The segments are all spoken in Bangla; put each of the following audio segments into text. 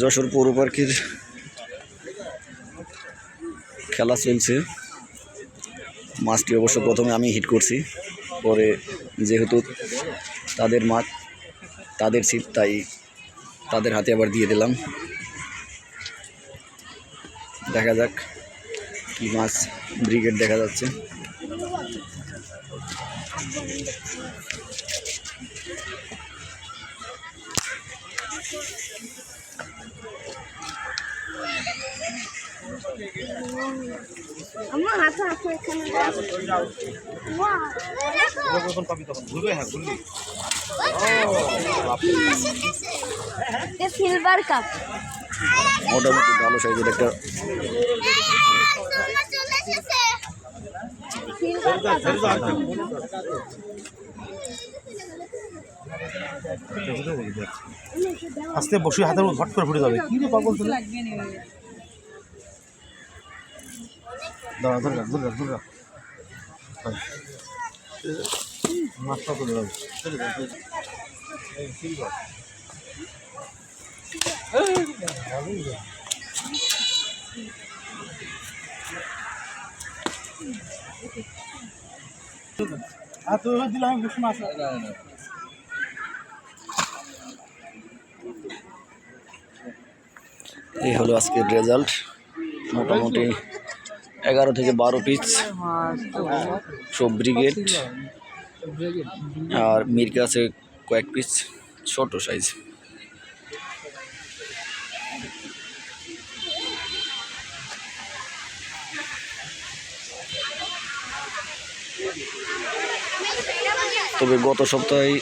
যশোর পৌর পার্কের খেলা চলছে। মাছটি অবশ্য প্রথমে আমি হিট করছি। পরে যেহেতু তাদের মাছ তাদের ছিপ তাই তাদের হাতে আবার দিয়ে দিলাম। দেখা যাক কি মাছ ব্রিগেড দেখা যাচ্ছে। আমার হাতে আছে এখানে। যখন পাবি তখন ঘুরবে হ্যাঁ ঘুরবি সিলভার কাপ মোটামুটি ভালো সাইজের একটা আস্তে বসে হাতের হট করে ফুটে যাবে। কি রে পাগল তুমি? দাঁড়া, ধরে রাখ ধরে রাখ রাখ। মাছটা তো ধরে আর এই হলো আজকের রেজাল্ট মোটামুটি এগারো থেকে বারো পিস সব ব্রিগেড আর মির্কা আছে কয়েক পিস ছোট সাইজ তবে গত সপ্তাহে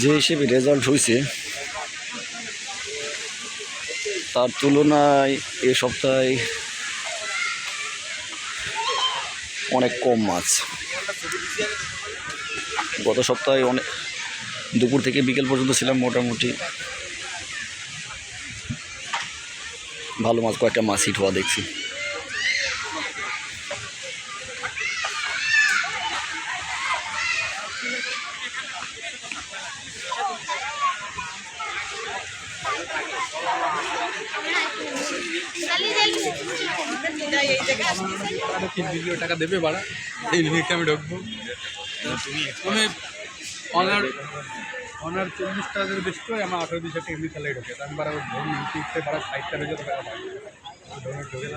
যে হিসেবে রেজাল্ট হয়েছে তার তুলনায় এ সপ্তাহে অনেক কম মাছ। গত সপ্তাহে অনেক দুপুর থেকে বিকেল পর্যন্ত ছিলাম মোটামুটি। ভালো মাছ, কয়েকটা মাছ হিট হওয়া দেখছি। তিন টাকা দেবে বাড়া? এই লিখে আমি ঢুকবো। তুমি অনার অনার চল্লিশ টাকা বেশি করে আমার আঠারো দিশা স্যালারি ঢোকে। তা আমি বারো ধরুন ইউটিউবে বারো ষাট টাকা যেতে পাই ধরুন ঢোকে